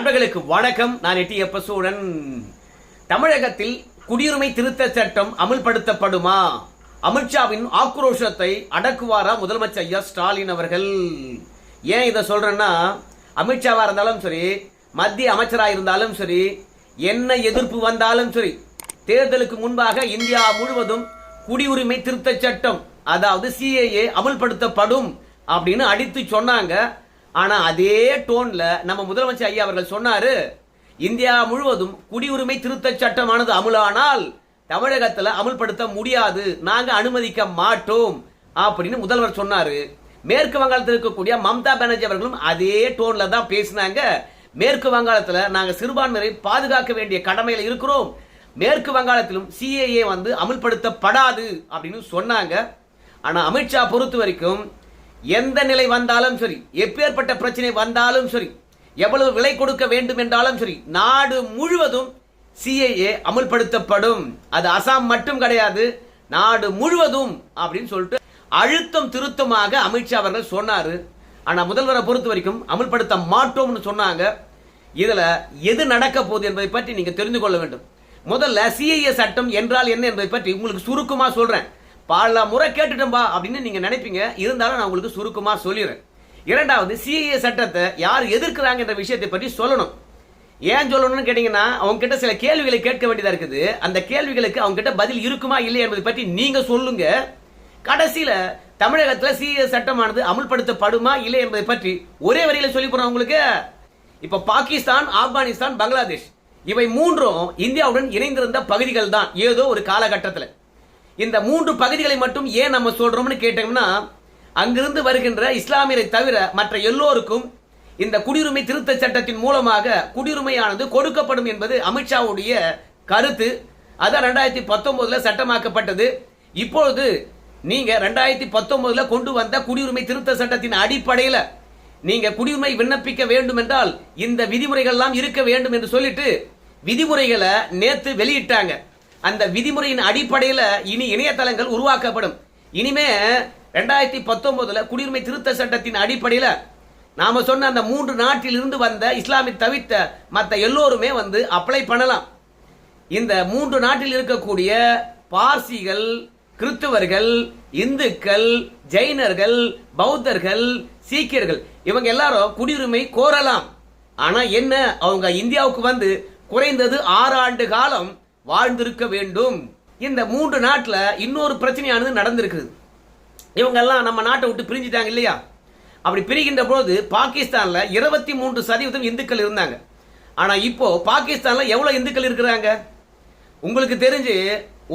அன்பர்களுக்கு வணக்கம். நான் எட்டி எப்பசூடன் தமிழகத்தில் குடியுரிமை திருத்த சட்டம் அமல்படுத்தப்படுமா? அமித்ஷாவின் ஆக்ரோஷத்தை அடக்குவாரா முதலமைச்சர் ஐயா ஸ்டாலின் அவர்கள்? ஏன் இதை சொல்றேன்னா அமித்ஷாவா இருந்தாலும் சரி மத்திய அமைச்சரா இருந்தாலும் சரி என்ன எதிர்ப்பு வந்தாலும் சரி தேர்தலுக்கு முன்பாக இந்தியா முழுவதும் குடியுரிமை திருத்த சட்டம் அதாவது சிஏஏ அமல்படுத்தப்படும் அப்படின்னு அடித்து சொன்னாங்க. ஆனா அதே டோன்ல நம்ம முதலமைச்சர் ஐயா அவர்கள் சொன்னாரு இந்தியா முழுவதும் குடியுரிமை திருத்த சட்டமானது அமுலானால் தமிழகத்துல அமல்படுத்த முடியாது. நாங்க அனுமதிக்க மாட்டோம். அப்படின்னு முதல்வர் சொன்னாரு. மேற்கு வங்காளத்தில் இருக்கக்கூடிய மம்தா பானர்ஜி அவர்களும் அதே டோன்ல தான் பேசினாங்க. மேற்கு வங்காளத்துல நாங்க சிறுபான்மையை பாதுகாக்க வேண்டிய கடமையில இருக்கிறோம். மேற்கு வங்காளத்திலும் சிஏஏ வந்து அமல்படுத்தப்படாது அப்படின்னு சொன்னாங்க. ஆனா அமித்ஷா பொறுத்த வரைக்கும் எந்த நிலை வந்தாலும் சரி எப்பேற்பட்ட பிரச்சனை வந்தாலும் சரி எவ்வளவு விலை கொடுக்க வேண்டும் என்றாலும் சரி நாடு முழுவதும் சிஏஏ அமல்படுத்தப்படும். அது அசாம் மட்டும் கிடையாது நாடு முழுவதும் அப்படின்னு சொல்லிட்டு அழுத்தம் திருத்தமாக அமித்ஷா அவர்கள் சொன்னார். ஆனால் முதல்வரை பொறுத்த வரைக்கும் அமல்படுத்த மாட்டோம்னு சொன்னாங்க. இதில் எது நடக்க போகுது என்பதை பற்றி நீங்கள் தெரிந்து கொள்ள வேண்டும். முதல்ல சிஐஏ சட்டம் என்றால் என்ன என்பதை பற்றி உங்களுக்கு சுருக்கமாக சொல்கிறேன் பல முறை கேட்டுட்டோம்பா அப்படின்னு நீங்க நினைப்பீங்க. இருந்தாலும் நான் உங்களுக்கு சுருக்கமா சொல்லிடுறேன். இரண்டாவது சிஐஏ சட்டத்தை யார் எதிர்க்கிறாங்க என்ற விஷயத்தை பற்றி சொல்லணும். ஏன் சொல்லணும்னு கேட்டீங்கன்னா அவங்க கிட்ட சில கேள்விகளை கேட்க வேண்டியதா இருக்குது. அந்த கேள்விகளுக்கு அவங்க கிட்ட பதில் இருக்குமா இல்லை என்பதை பற்றி நீங்க சொல்லுங்க. கடைசியில தமிழகத்துல சிஏ சட்டமானது அமுல்படுத்தப்படுமா இல்லை என்பதை பற்றி ஒரே வரியில சொல்லி போறோம் உங்களுக்கு. இப்ப பாகிஸ்தான் ஆப்கானிஸ்தான் பங்களாதேஷ். இவை மூன்றும் இந்தியாவுடன் இணைந்திருந்த பகுதிகள் தான் ஏதோ ஒரு காலகட்டத்தில். இந்த மூன்று பகுதிகளை மட்டும் ஏன் நம்ம சொல்றோம்னு கேட்டோம்னா அங்கிருந்து வருகின்ற இஸ்லாமியரை தவிர மற்ற எல்லோருக்கும் இந்த குடியுரிமை திருத்த சட்டத்தின் மூலமாக குடியுரிமையானது கொடுக்கப்படும் என்பது அமித்ஷாவுடைய கருத்து. அதான் ரெண்டாயிரத்தி பத்தொன்பதுல சட்டமாக்கப்பட்டது. இப்பொழுது நீங்க ரெண்டாயிரத்தி பத்தொன்பதுல கொண்டு வந்த குடியுரிமை திருத்த சட்டத்தின் அடிப்படையில நீங்க குடியுரிமை விண்ணப்பிக்க வேண்டும் என்றால் இந்த விதிமுறைகள்லாம் இருக்க வேண்டும் என்று சொல்லிட்டு விதிமுறைகளை நேத்து வெளியிட்டாங்க. அந்த விதிமுறையின் அடிப்படையில் இனி இணையதளங்கள் உருவாக்கப்படும். இனிமே ரெண்டாயிரத்தி பத்தொன்பதுல குடியுரிமை திருத்த சட்டத்தின் அடிப்படையில் நாம சொன்ன அந்த மூன்று நாட்டில் இருந்து வந்த இஸ்லாமிய தவிர்த்த மற்ற எல்லோருமே வந்து அப்ளை பண்ணலாம். இந்த மூன்று நாட்டில் இருக்கக்கூடிய பார்சிகள் கிறிஸ்துவர்கள் இந்துக்கள் ஜெயினர்கள் பௌத்தர்கள் சீக்கியர்கள் இவங்க எல்லாரும் குடியுரிமை கோரலாம். ஆனா என்ன? அவங்க இந்தியாவுக்கு வந்து குறைந்தது ஆறு ஆண்டு காலம் வாழ்ந்திருக்க வேண்டும். இந்த மூன்று நாட்டில் இன்னொரு பிரச்சனையானது நடந்திருக்குது. இவங்க எல்லாம் நம்ம நாட்டை விட்டு பிரிஞ்சுட்டாங்க இல்லையா? அப்படி பிரிகின்ற போது பாகிஸ்தானில் இருபத்தி மூன்று சதவீதம் இந்துக்கள் இருந்தாங்க. ஆனால் இப்போ பாகிஸ்தானில் எவ்வளோ இந்துக்கள் இருக்கிறாங்க? உங்களுக்கு தெரிஞ்சு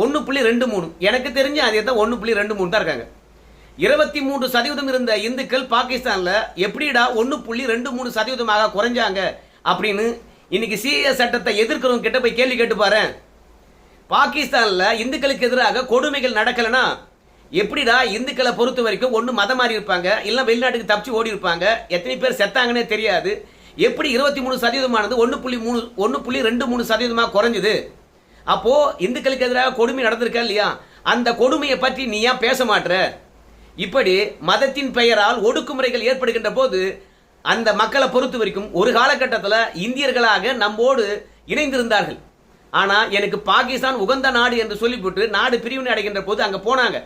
ஒன்று புள்ளி ரெண்டு மூணு. எனக்கு தெரிஞ்சு அதே தான் ஒன்று புள்ளி ரெண்டு மூணு தான் இருக்காங்க. இருபத்தி மூன்று சதவீதம் இருந்த இந்துக்கள் பாகிஸ்தானில் எப்படிடா ஒன்று புள்ளி ரெண்டு மூணு சதவீதமாக குறைஞ்சாங்க அப்படின்னு இன்னைக்கு சிஏ சட்டத்தை எதிர்க்கிறவங்க கிட்ட போய் கேள்வி கேட்டு பாரு பாகிஸ்தான்ல இந்துக்களுக்கு எதிராக கொடுமைகள் நடக்கலனா எப்படிடா இந்துக்களை பொறுத்த வரைக்கும் ஒன்று மதம் மாறி இருப்பாங்க இல்லை வெளிநாட்டுக்கு தப்பிச்சு ஓடி இருப்பாங்க எத்தனை பேர் செத்தாங்கன்னே தெரியாது. எப்படி இருபத்தி மூணு சதவீதமானது ஒன்று புள்ளி மூணு ஒன்று புள்ளி ரெண்டு மூணு சதவீதமாக குறைஞ்சுது? அப்போது இந்துக்களுக்கு எதிராக கொடுமை நடந்திருக்கா இல்லையா? அந்த கொடுமையை பற்றி நீ ஏன் பேச மாட்டுற இப்படி மதத்தின் பெயரால் ஒடுக்குமுறைகள் ஏற்படுகின்ற போது அந்த மக்களை பொறுத்த வரைக்கும் ஒரு காலகட்டத்தில் இந்தியர்களாக நம்மோடு இணைந்திருந்தார்கள். ஆனா எனக்கு பாகிஸ்தான் உகந்த நாடு என்று சொல்லிவிட்டு நாடு பிரிவினை அடைகின்ற போது அங்க போனாங்க.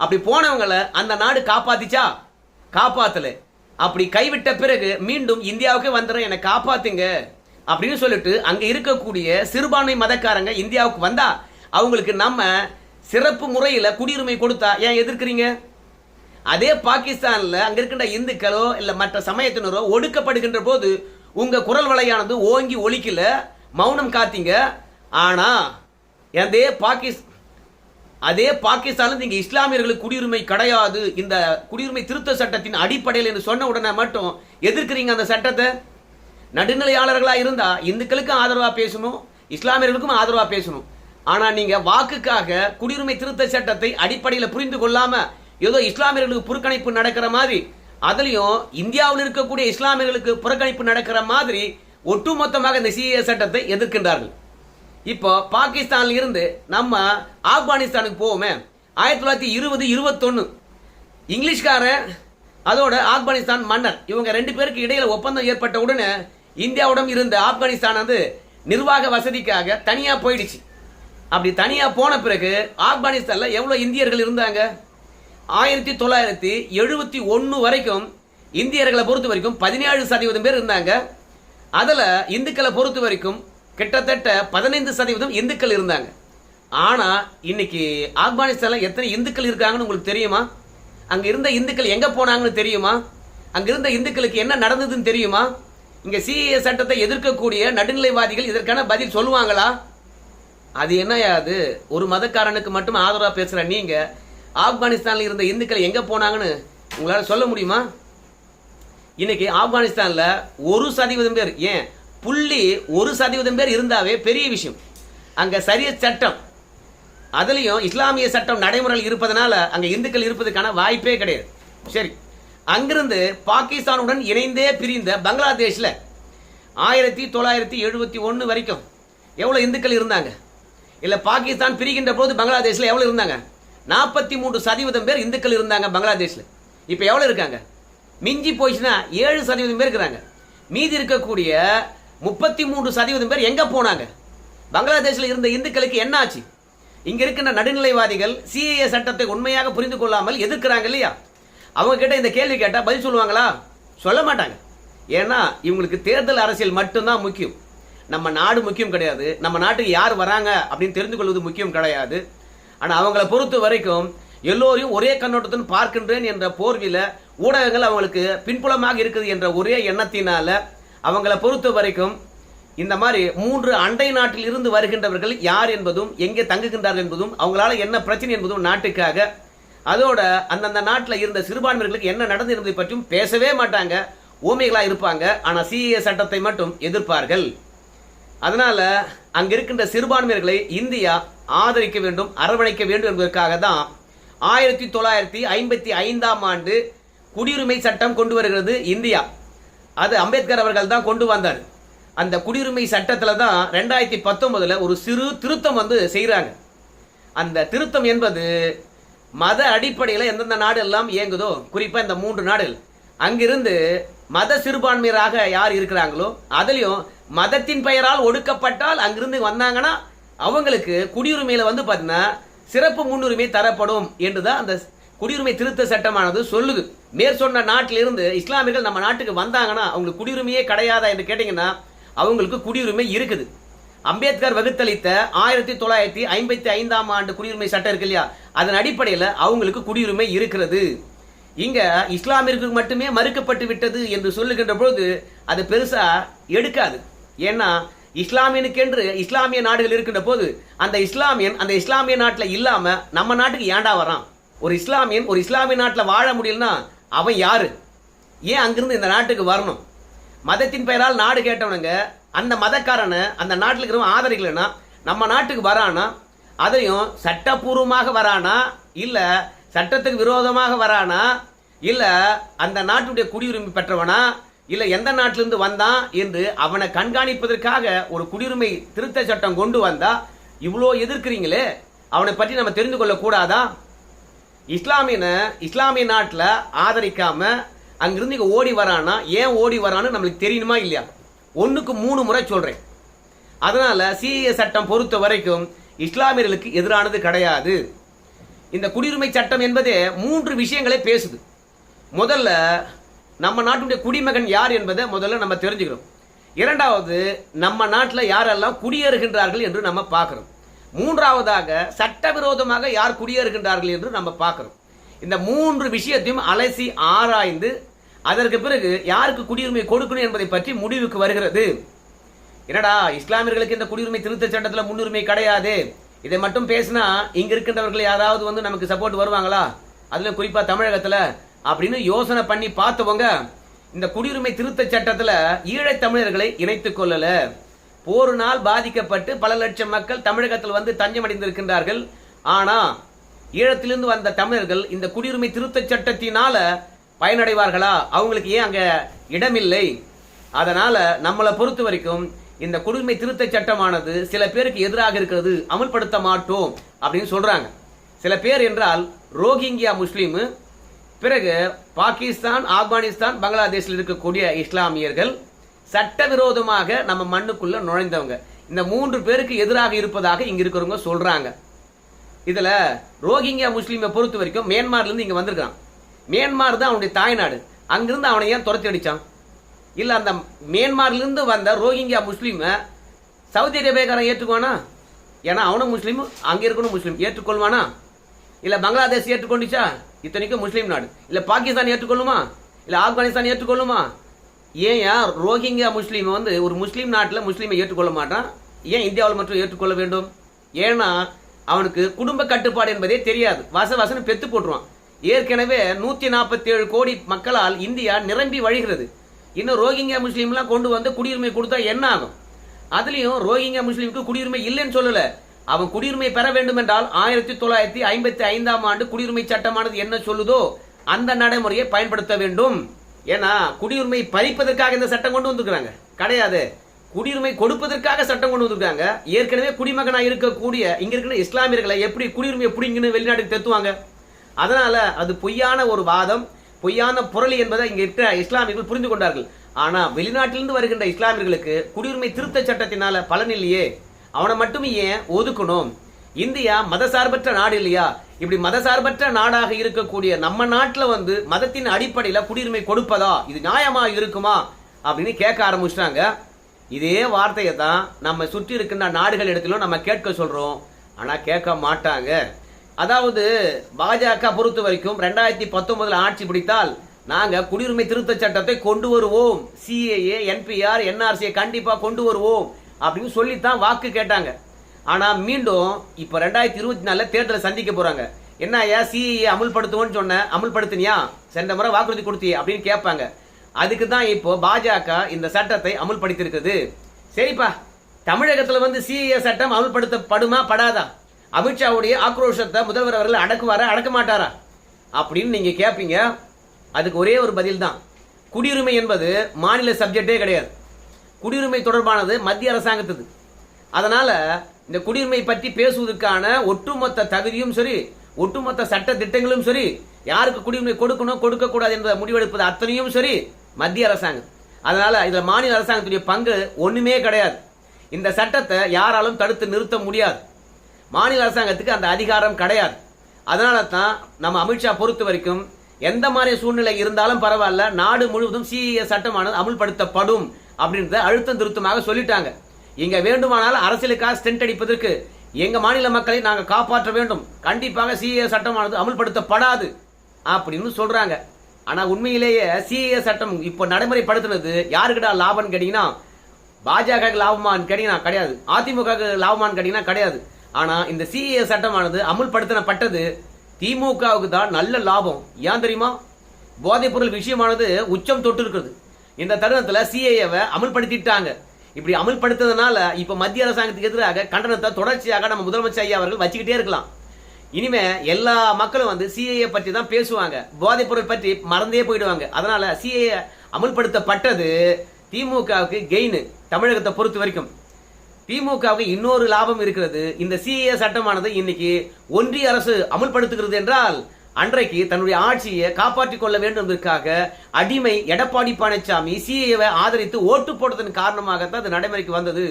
அப்படி போனவங்களை அந்த நாடு காப்பாத்திச்சா? காப்பாத்தல. அப்படி கைவிட்ட பிறகு மீண்டும் இந்தியாவுக்கு வந்துடுறேன் என்னை காப்பாத்துங்க. அப்படின்னு சொல்லிட்டு அங்க இருக்கக்கூடிய சிறுபான்மை மதக்காரங்க இந்தியாவுக்கு வந்தா அவங்களுக்கு நம்ம சிறப்பு முறையில குடியுரிமை கொடுத்தா ஏன் எதிர்க்கிறீங்க? அதே பாகிஸ்தான்ல அங்க இருக்கின்ற இந்துக்களோ இல்ல மற்ற சமயத்தினரோ ஒடுக்கப்படுகின்ற போது உங்க குரல் வலையானது ஓங்கி ஒலிக்கல மௌனம் காத்தீங்க ஆனா அதே பாகிஸ்தான் அதே பாகிஸ்தானில் நீங்க இஸ்லாமியர்களுக்கு குடியுரிமை கிடையாது. இந்த குடியுரிமை திருத்த சட்டத்தின் அடிப்படையில் என்று சொன்ன உடனே மட்டும் எதிர்க்கிறீங்க அந்த சட்டத்தை? நடுநிலையாளர்களா இருந்தா இந்துக்களுக்கும் ஆதரவா பேசணும் இஸ்லாமியர்களுக்கும் ஆதரவா பேசணும். ஆனா நீங்க வாக்குக்காக குடியுரிமை திருத்த சட்டத்தை அடிப்படையில் புரிந்து கொள்ளாம ஏதோ இஸ்லாமியர்களுக்கு புறக்கணிப்பு நடக்கிற மாதிரி அதுலயும் இந்தியாவில் இருக்கக்கூடிய இஸ்லாமியர்களுக்கு புறக்கணிப்பு நடக்கிற மாதிரி ஒட்டுமொத்தமாக இந்த சிஏ சட்டத்தை எதிர்க்கின்றார்கள். இப்போ பாகிஸ்தான்ல இருந்து நம்ம ஆப்கானிஸ்தானுக்கு போவோமே. ஆயிரத்தி தொள்ளாயிரத்தி இருபது இருபத்தொன்னு. இங்கிலீஷ்காரன் அதோட ஆப்கானிஸ்தான் மன்னர். இவங்க ரெண்டு பேருக்கு இடையில ஒப்பந்தம் ஏற்பட்ட உடனே இந்தியாவுடன் இருந்த ஆப்கானிஸ்தான் வந்து நிர்வாக வசதிக்காக தனியா போயிடுச்சு. அப்படி தனியா போன பிறகு ஆப்கானிஸ்தான்ல எவ்வளவு இந்தியர்கள் இருந்தாங்க? ஆயிரத்தி தொள்ளாயிரத்தி எழுபத்தி ஒன்று வரைக்கும் இந்தியர்களை பொறுத்த வரைக்கும் பதினேழு சதவீதம் பேர் இருந்தாங்க. அதில் இந்துக்களை பொறுத்த வரைக்கும் கிட்டத்தட்ட பதினைந்து சதவீதம் இந்துக்கள் இருந்தாங்க. ஆனால் இன்னைக்கு ஆப்கானிஸ்தானில் எத்தனை இந்துக்கள் இருக்காங்கன்னு உங்களுக்கு தெரியுமா? அங்கே இருந்த இந்துக்கள் எங்கே போனாங்கன்னு தெரியுமா? அங்கே இருந்த இந்துக்களுக்கு என்ன நடந்ததுன்னு தெரியுமா? இங்கே சிஏ சட்டத்தை எதிர்க்கக்கூடிய நடுநிலைவாதிகள் இதற்கான பதில் சொல்லுவாங்களா? அது என்னையாது ஒரு மதக்காரனுக்கு மட்டும் ஆதரவாக பேசுகிற நீங்கள் ஆப்கானிஸ்தானில் இருந்த இந்துக்கள் எங்கே போனாங்கன்னு உங்களால் சொல்ல முடியுமா? இன்னைக்கு ஆப்கானிஸ்தானில் ஒரு சதவீதம் பேர் ஏன்? புள்ளி ஒரு சதவீதம் பேர் இருந்தாவே பெரிய விஷயம். அங்கே சரிய சட்டம். அதுலேயும் இஸ்லாமிய சட்டம் நடைமுறையில் இருப்பதனால அங்கே இந்துக்கள் இருப்பதற்கான வாய்ப்பே கிடையாது. சரி. அங்கிருந்து பாகிஸ்தானுடன் இணைந்தே பிரிந்த பங்களாதேஷில் ஆயிரத்தி தொள்ளாயிரத்தி எழுபத்தி ஒன்று வரைக்கும் எவ்வளோ இந்துக்கள் இருந்தாங்க? இல்லை பாகிஸ்தான் பிரிகின்ற போது பங்களாதேஷ்ல எவ்வளோ இருந்தாங்க? நாற்பத்தி மூன்று சதவீதம் பேர் இந்துக்கள் இருந்தாங்க பங்களாதேஷ்ல. இப்போ எவ்வளோ இருக்காங்க? மிஞ்சி போயிடுச்சுன்னா ஏழு சதவீதம் பேர் இருக்கிறாங்க. மீதி இருக்கக்கூடிய முப்பத்தி மூன்று சதவீதம் பேர் எங்கே போனாங்க? பங்களாதேஷில் இருந்த இந்துக்களுக்கு என்ன ஆச்சு? இங்க இருக்கின்ற நடுநிலைவாதிகள் சிஏஏ சட்டத்தை உண்மையாக புரிந்து கொள்ளாமல் எதிர்க்கிறாங்க இல்லையா? அவங்க கிட்ட இந்த கேள்வி கேட்டால் பதில் சொல்லுவாங்களா? சொல்ல மாட்டாங்க. ஏன்னா இவங்களுக்கு தேர்தல் அரசியல் மட்டும்தான் முக்கியம். நம்ம நாடு முக்கியம் கிடையாது. நம்ம நாட்டுக்கு யார் வராங்க அப்படின்னு தெரிந்து கொள்வது முக்கியம் கிடையாது. ஆனால் அவங்கள பொறுத்த வரைக்கும் எல்லோரையும் ஒரே கண்ணோட்டத்துடன் பார்க்கின்றேன் என்ற போர்வில ஊடகங்கள் அவங்களுக்கு பின்புலமாக இருக்குது என்ற ஒரே எண்ணத்தினால அவங்கள பொறுத்த வரைக்கும் இந்த மாதிரி மூன்று அண்டை நாட்டில் இருந்து வருகின்றவர்கள் யார் என்பதும் எங்கே தங்குகின்றார்கள் என்பதும் அவங்களால என்ன பிரச்சனை என்பதும் நாட்டுக்காக. அதோட அந்தந்த நாட்டில் இருந்த சிறுபான்மையர்களுக்கு என்ன நடந்து என்பதை பற்றியும் பேசவே மாட்டாங்க. ஊமைகளாக இருப்பாங்க. ஆனால் சிஏ சட்டத்தை மட்டும் எதிர்ப்பார்கள். அதனால அங்கே இருக்கின்ற சிறுபான்மையர்களை இந்தியா ஆதரிக்க வேண்டும் அரவணைக்க வேண்டும் என்பதற்காக தான் ஆயிரத்தி தொள்ளாயிரத்தி ஐம்பத்தி ஐந்தாம் ஆண்டு குடியுரிமை சட்டம் கொண்டு வருகிறது இந்தியா. அது அம்பேத்கர் அவர்கள் தான் கொண்டு வந்தார். அந்த குடியுரிமை சட்டத்தில் தான் ரெண்டாயிரத்தி பத்தொன்பதுல ஒரு சிறு திருத்தம் வந்து செய்கிறாங்க அந்த திருத்தம் என்பது மத அடிப்படையில் எந்தெந்த நாடு எல்லாம் இயங்குதோ குறிப்பாக இந்த மூன்று நாடுகள் அங்கிருந்து மத சிறுபான்மையராக யார் இருக்கிறாங்களோ அதுலேயும் மதத்தின் பெயரால் ஒடுக்கப்பட்டால் அங்கிருந்து வந்தாங்கன்னா அவங்களுக்கு குடியுரிமையில் வந்து பார்த்தீங்கன்னா சிறப்பு முன்னுரிமை தரப்படும் என்று தான் அந்த குடியுரிமை திருத்த சட்டமானது சொல்லுது. மேற்சொன்ன நாட்டிலிருந்து இஸ்லாமியர்கள் நம்ம நாட்டுக்கு வந்தாங்கன்னா அவங்களுக்கு குடியுரிமையே கிடையாதா என்று கேட்டீங்கன்னா அவங்களுக்கு குடியுரிமை இருக்குது. அம்பேத்கர் வகுத்தளித்த ஆயிரத்தி தொள்ளாயிரத்தி ஐம்பத்தி ஐந்தாம் ஆண்டு குடியுரிமை சட்டம் இருக்கு இல்லையா? அதன் அடிப்படையில் அவங்களுக்கு குடியுரிமை இருக்கிறது. இங்க இஸ்லாமியர்களுக்கு மட்டுமே மறுக்கப்பட்டு விட்டது என்று சொல்லுகின்ற பொழுது அது பெருசா எடுக்காது. ஏன்னா இஸ்லாமியனுக்கென்று இஸ்லாமிய நாடுகள் இருக்கின்ற போது அந்த இஸ்லாமியன் அந்த இஸ்லாமிய நாட்டில் இல்லாம நம்ம நாட்டுக்கு ஏன்டா வரான் ஒரு இஸ்லாமியன் ஒரு இஸ்லாமிய நாட்டில் வாழ முடியலன்னா அவன் யாரு? ஏன் அங்கிருந்து இந்த நாட்டுக்கு வரணும்? மதத்தின் பெயரால் நாடு கேட்டவனுங்க அந்த மதக்காரனை அந்த நாட்டில் இருக்கிறவன் ஆதரிக்கலைன்னா நம்ம நாட்டுக்கு வரானா? அதையும் சட்டப்பூர்வமாக வரானா? இல்லை சட்டத்துக்கு விரோதமாக வரானா? இல்லை அந்த நாட்டுடைய குடியுரிமை பெற்றவனா? இல்லை எந்த நாட்டிலிருந்து வந்தான்? என்று அவனை கண்காணிப்பதற்காக ஒரு குடியுரிமை திருத்த சட்டம் கொண்டு வந்தா இவ்வளோ எதிர்க்கிறீங்களே? அவனை பற்றி நம்ம தெரிந்து கொள்ளக்கூடாதா? இஸ்லாமியனை இஸ்லாமிய நாட்டில் ஆதரிக்காம அங்கிருந்து இங்கே ஓடி வரானா ஏன் ஓடி வரான்னு நம்மளுக்கு தெரியணுமா இல்லையா? ஒன்றுக்கு மூணு முறை சொல்கிறேன் அதனால் சிஏ சட்டம் பொறுத்த வரைக்கும் இஸ்லாமியர்களுக்கு எதிரானது கிடையாது. இந்த குடியுரிமை சட்டம் என்பதே மூன்று விஷயங்களை பேசுது. முதல்ல நம்ம நாட்டுடைய குடிமகன் யார் என்பதை முதல்ல நம்ம தெரிஞ்சுக்கிறோம் இரண்டாவது நம்ம நாட்டில் யாரெல்லாம் குடியேறுகின்றார்கள் என்று நம்ம பார்க்குறோம் மூன்றாவதாக சட்டவிரோதமாக யார் குடியேறுகின்றார்கள் என்று நம்ம பார்க்கணும் இந்த மூன்று விஷயத்தையும் அலசி ஆராய்ந்து அதற்கு பிறகு யாருக்கு குடியுரிமை கொடுக்கணும் என்பதை பற்றி முடிவுக்கு வருகிறது. என்னடா இஸ்லாமியர்களுக்கு இந்த குடியுரிமை திருத்த சட்டத்தில் முன்னுரிமை கிடையாது. இதை மட்டும் பேசினா இங்க இருக்கின்றவர்கள் யாராவது வந்து நமக்கு சப்போர்ட் வருவாங்களா? அதுல குறிப்பா தமிழகத்துல அப்படின்னு யோசனை பண்ணி பார்த்தவங்க இந்த குடியுரிமை திருத்த சட்டத்தில் ஈழத் தமிழர்களை இணைத்துக் கொள்ளல. போரினால் பாதிக்கப்பட்டு பல லட்சம் மக்கள் தமிழகத்தில் வந்து தஞ்சமடைந்திருக்கின்றார்கள். ஆனா ஈழத்திலிருந்து வந்த தமிழர்கள் இந்த குடியுரிமை திருத்த சட்டத்தினால பயனடைவார்களா? அவங்களுக்கு ஏன் அங்க இடமில்லை? அதனால நம்மளை பொறுத்த வரைக்கும் இந்த குடியுரிமை திருத்த சட்டமானது சில பேருக்கு எதிராக இருக்கிறது அமல்படுத்த மாட்டோம் அப்படின்னு சொல்றாங்க. சில பேர் என்றால் ரோஹிங்கியா முஸ்லீமு பிறகு பாகிஸ்தான் ஆப்கானிஸ்தான் பங்களாதேஷில் இருக்கக்கூடிய இஸ்லாமியர்கள். சட்டவிரோதமாக நம்ம மண்ணுக்குள்ளே நுழைந்தவங்க. இந்த மூன்று பேருக்கு எதிராக இருப்பதாக இங்கே இருக்கிறவங்க சொல்கிறாங்க இதில் ரோஹிங்கியா முஸ்லீமை பொறுத்த வரைக்கும் மியான்மார்லேருந்து இங்கே வந்திருக்கான் மியான்மார் தான் அவனுடைய தாய்நாடு. அங்கிருந்து அவனை ஏன் துரத்தி அடிச்சான்? இல்லை அந்த மியான்மார்லேருந்து வந்த ரோஹிங்கியா முஸ்லீமை சவுதி அரேபியாக்காரன் ஏற்றுக்குவானா? ஏன்னா அவனும் முஸ்லீம் அங்கே இருக்கணும் முஸ்லீம். ஏற்றுக்கொள்வானா? இல்லை பங்களாதேஷ் ஏற்றுக்கொண்டுச்சா? இத்தனைக்கும் முஸ்லீம் நாடு. இல்லை பாகிஸ்தான் ஏற்றுக்கொள்ளுமா? இல்லை ஆப்கானிஸ்தான் ஏற்றுக்கொள்ளுமா? ஏன் ரோஹிங்கா முஸ்லீம் வந்து ஒரு முஸ்லீம் நாட்டில் முஸ்லீமை ஏற்றுக்கொள்ள மாட்டான்? ஏன் இந்தியாவில் மட்டும் ஏற்றுக்கொள்ள வேண்டும்? ஏன்னா அவனுக்கு குடும்ப கட்டுப்பாடு என்பதே தெரியாது. வச வசனு பெத்து போட்டுருவான். ஏற்கனவே நூத்தி நாற்பத்தி ஏழு கோடி மக்களால் இந்தியா நிரம்பி வழிகிறது. இன்னும் ரோஹிங்கா முஸ்லீம்லாம் கொண்டு வந்து குடியுரிமை கொடுத்தா என்ன ஆகும்? அதுலயும் ரோஹிங்கா முஸ்லீமுக்கு குடியுரிமை இல்லைன்னு சொல்லல. அவன் குடியுரிமை பெற வேண்டும் என்றால் ஆயிரத்தி தொள்ளாயிரத்தி ஐம்பத்தி ஐந்தாம் ஆண்டு குடியுரிமை சட்டமானது என்ன சொல்லுதோ அந்த நடைமுறையை பயன்படுத்த வேண்டும். ஏன்னா குடியுரிமை பறிப்பதற்காக இந்த சட்டம் கொண்டு வந்திருக்கிறாங்க. கிடையாது. குடியுரிமை கொடுப்பதற்காக சட்டம் கொண்டு வந்திருக்காங்க ஏற்கனவே குடிமகனாக இருக்கக்கூடிய இங்க இருக்கிற இஸ்லாமியர்களை எப்படி குடியுரிமையை பிடிங்கன்னு வெளிநாட்டுக்கு தத்துவாங்க? அதனால அது பொய்யான ஒரு வாதம் பொய்யான புரளி என்பதை இங்க இருக்கிற இஸ்லாமியர்கள் புரிந்து கொண்டார்கள். ஆனா வெளிநாட்டிலிருந்து வருகின்ற இஸ்லாமியர்களுக்கு குடியுரிமை திருத்த சட்டத்தினால பலன் இல்லையே. அவனை மட்டும் ஏன் ஒதுக்கணும்? இந்தியா மதசார்பற்ற நாடு இல்லையா? இப்படி மதசார்பற்ற நாடாக இருக்கக்கூடிய நம்ம நாட்டில் வந்து மதத்தின் அடிப்படையில் குடியுரிமை கொடுப்பதா? இது நியாயமா இருக்குமா? அப்படின்னு கேட்க ஆரம்பிச்சிட்டாங்க. இதே வார்த்தையை தான் நம்ம சுற்றி இருக்கின்ற நாடுகள் இடத்திலும் நம்ம கேட்க சொல்றோம். ஆனால் கேட்க மாட்டாங்க. அதாவது பாஜக பொறுத்த வரைக்கும் ரெண்டாயிரத்தி பத்தொன்பதுல ஆட்சி பிடித்தால் நாங்க குடியுரிமை திருத்த சட்டத்தை கொண்டு வருவோம். சிஏஏ என்பிஆர் என்ஆர்சியை கண்டிப்பா கொண்டு வருவோம். அப்படின்னு சொல்லித்தான் வாக்கு கேட்டாங்க. ஆனா மீண்டும் இப்ப ரெண்டாயிரத்தி இருபத்தி நாலுல தேர்தலை சந்திக்க போறாங்க. என்ன ஐயா சிஏஏ அமுல்படுத்துவோம்னு சொன்ன அமுல்படுத்தினியா? சென்ற முறை வாக்குறுதி கொடுத்தியே அப்படின்னு கேட்பாங்க. அதுக்கு தான் இப்போ பாஜக இந்த சட்டத்தை அமுல்படுத்தியிருக்குது. சரிப்பா தமிழகத்துல வந்து சிஏ சட்டம் அமுல்படுத்தப்படுமா படாதா? அமித்ஷாவுடைய ஆக்ரோஷத்தை முதல்வர் அவர்கள் அடக்குவாரா அடக்க மாட்டாரா? அப்படின்னு நீங்க கேட்பீங்க அதுக்கு ஒரே ஒரு பதில் தான் குடியுரிமை என்பது மாநில சப்ஜெக்டே கிடையாது. குடியுரிமை தொடர்பானது மத்திய அரசாங்கத்துக்கு அதனால இந்த குடியுரிமை பற்றி பேசுவதற்கான ஒட்டுமொத்த தகுதியும் சரி ஒட்டுமொத்த சட்ட திட்டங்களும் சரி யாருக்கு குடியுரிமை கொடுக்கணும் கொடுக்க கூடாது என்பதை முடிவெடுப்பது அத்தனையும் சரி மத்திய அரசாங்கம். அதனால இதுல மாநில அரசாங்கத்துடைய பங்கு ஒண்ணுமே கிடையாது. இந்த சட்டத்தை யாராலும் தடுத்து நிறுத்த முடியாது. மாநில அரசாங்கத்துக்கு அந்த அதிகாரம் கிடையாது. அதனால தான் நம்ம அமித்ஷா பொறுத்த வரைக்கும் எந்த மாதிரி சூழ்நிலை இருந்தாலும் பரவாயில்ல நாடு முழுவதும் சிஏ சட்டமானது அமுல்படுத்தப்படும் அப்படின்றத அழுத்தம் திருத்தமாக சொல்லிட்டாங்க. இங்க வேண்டுமானால் அரசியலுக்காக ஸ்டென்ட் அடிப்பதற்கு எங்க மாநில மக்களை நாங்கள் காப்பாற்ற வேண்டும். கண்டிப்பாக சிஏ சட்டமானது அமல்படுத்தப்படாது அப்படின்னு சொல்றாங்க. ஆனா உண்மையிலேயே சிஏ சட்டம் இப்போ நடைமுறைப்படுத்தினது யாருக்கிட்ட லாபம்னு கேட்டீங்கன்னா பாஜக லாபமான்னு கேட்டீங்கன்னா கிடையாது. அதிமுக லாபமான்னு கேட்டீங்கன்னா கிடையாது. ஆனா இந்த சிஏ சட்டமானது அமுல்படுத்தப்பட்டது திமுகவுக்கு தான் நல்ல லாபம். ஏன் தெரியுமா? போதைப் பொருள் விஷயமானது உச்சம் தொட்டு இருக்குது இந்த தருணத்துல சிஏஏவை அமுல்படுத்திட்டாங்க. இப்படி அமல்படுத்ததுனால இப்ப மத்திய அரசாங்கத்துக்கு எதிராக கண்டனத்தை தொடர்ச்சியாக நம்ம முதலமைச்சர் ஐயா அவர்கள் வச்சுக்கிட்டே இருக்கலாம். இனிமே எல்லா மக்களும் வந்து சிஏஏ பற்றி தான் பேசுவாங்க. போதைப் பொருள் பற்றி மறந்தே போயிடுவாங்க. அதனால சிஏஏ அமல்படுத்தப்பட்டது திமுகவுக்கு கெயின் தமிழகத்தை பொறுத்த வரைக்கும். திமுகவுக்கு இன்னொரு லாபம் இருக்கிறது. இந்த சிஏஏ சட்டமானது இன்னைக்கு ஒன்றிய அரசு அமுல்படுத்துகிறது என்றால் அன்றைக்கு தன்னுடைய ஆட்சியை காப்பாற்றிக் கொள்ள வேண்டும் என்பதற்காக அடிமை எடப்பாடி பழனிசாமி சிஏவை ஆதரித்து ஓட்டு போட்டதன் காரணமாகத்தான் அது நடைமுறைக்கு வந்தது.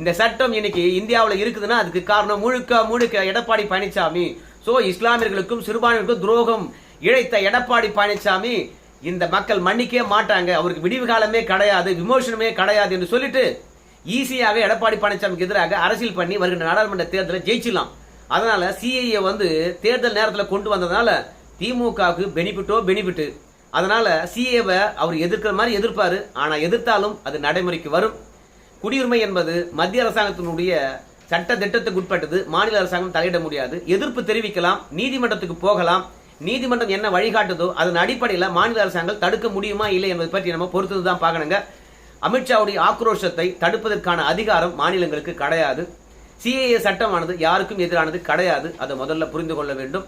இந்த சட்டம் இன்னைக்கு இந்தியாவில் இருக்குதுன்னா அதுக்கு காரணம் முழுக்க முழுக்க எடப்பாடி பழனிசாமி. ஸோ இஸ்லாமியர்களுக்கும் சிறுபான்மைகளுக்கும் துரோகம் இழைத்த எடப்பாடி பழனிசாமி இந்த மக்கள் மன்னிக்கவே மாட்டாங்க. அவருக்கு விடிவு காலமே கிடையாது விமோசனமே கிடையாது என்று சொல்லிட்டு ஈஸியாகவே எடப்பாடி பழனிசாமிக்கு எதிராக அரசியல் பண்ணி வருகின்ற நாடாளுமன்ற தேர்தலை ஜெயிச்சிடலாம். அதனால சிஐஏ வந்து தேர்தல் நேரத்தில் கொண்டு வந்ததுனால திமுகவுக்கு பெனிஃபிட்டோ பெனிஃபிட்டு அதனால சிஏவை அவர் எதிர்க்கிற மாதிரி எதிர்ப்பாரு. ஆனால் எதிர்த்தாலும் அது நடைமுறைக்கு வரும். குடியுரிமை என்பது மத்திய அரசாங்கத்தினுடைய சட்ட திட்டத்துக்கு உட்பட்டது. மாநில அரசாங்கம் தலையிட முடியாது. எதிர்ப்பு தெரிவிக்கலாம். நீதிமன்றத்துக்கு போகலாம். நீதிமன்றம் என்ன வழிகாட்டுதோ அதன் அடிப்படையில் மாநில அரசாங்கம் தடுக்க முடியுமா இல்லை என்பதை பற்றி நம்ம பொறுத்தது தான் பார்க்கணுங்க. அமித்ஷாவுடைய ஆக்ரோஷத்தை தடுப்பதற்கான அதிகாரம் மாநிலங்களுக்கு கிடையாது. சிஏஏ சட்டமானது யாருக்கும் எதிரானது கிடையாது. அதை முதல்ல புரிந்து கொள்ள வேண்டும்.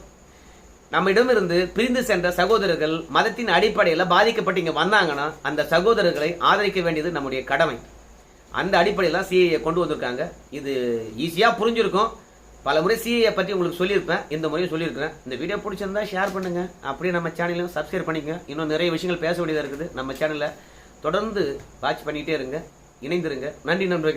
நம்மிடமிருந்து பிரிந்து சென்ற சகோதரர்கள் மதத்தின் அடிப்படையில் பாதிக்கப்பட்டு இங்கே வந்தாங்கன்னா அந்த சகோதரர்களை ஆதரிக்க வேண்டியது நம்முடைய கடமை. அந்த அடிப்படையில் சிஏஏ கொண்டு வந்திருக்காங்க. இது ஈஸியாக புரிஞ்சிருக்கும். பல முறை சிஏஏ பற்றி உங்களுக்கு சொல்லியிருப்பேன். இந்த முறையும் சொல்லியிருக்கிறேன். இந்த வீடியோ பிடிச்சிருந்தா ஷேர் பண்ணுங்க. அப்படியே நம்ம சேனலையும் சப்ஸ்கிரைப் பண்ணிக்கங்க இன்னும் நிறைய விஷயங்கள் பேச வேண்டியதாக இருக்குது. நம்ம சேனலில் தொடர்ந்து வாட்ச் பண்ணிகிட்டே இருங்க. இணைந்திருங்க. நன்றி நண்பர்கள்.